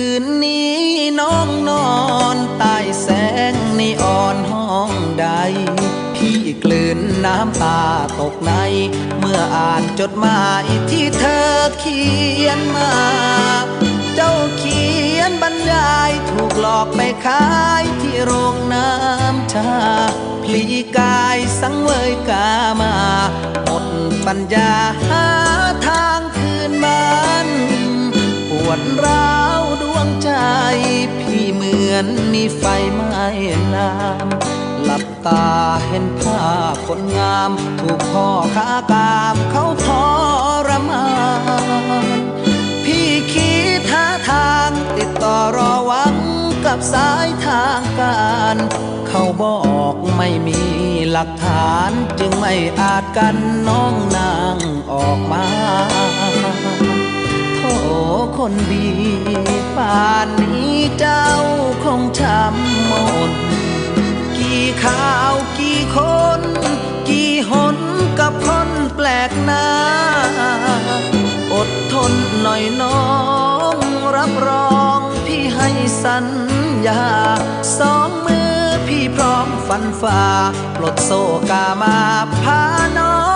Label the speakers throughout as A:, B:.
A: คืนนี้น้องนอนใต้แสงนีออนห้องใด พี่กลืนน้ำตาตกใน เมื่ออ่านจดหมายที่เธอเขียนมา เจ้าเขียนบรรยายถูกหลอกไปขายที่โรงน้ำชาพลีกายสังเวยกามาหมดปัญญาหาทางคืนบ้านปวดร้าว วงใจ พี่เหมือนมีไฟไหม้ลาม หลับตาเห็นภาพคนงาม ถูกพ่อขากาบเขาทรมานพี่คิดหาทางติดต่อรอหวังกับสายทางการ เขาบอกไม่มีหลักฐานจึงไม่อาจกันน้องนาง คนดีป่านนี้เจ้าคงช้ำหมด กี่ข่าวกี่คน กี่หนกับคนแปลกหน้า อดทนหน่อยน้อง รับรองพี่ให้สัญญาสองมือพี่พร้อมฟันฝ่าปลดโซกามาพาน้อง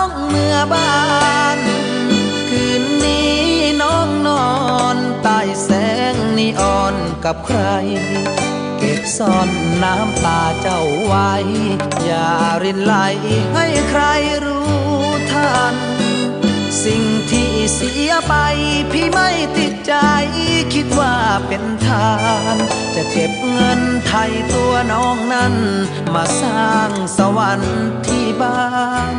A: กับใคร เก็บซ่อนน้ำตาเจ้าไว้ อย่ารินไหลให้ใครรู้ทัน สิ่งที่เสียไปพี่ไม่ติดใจคิดว่าเป็นทาน จะเก็บเงินไทยตัวน้องนั้น มาสร้างสวรรค์ที่บ้าน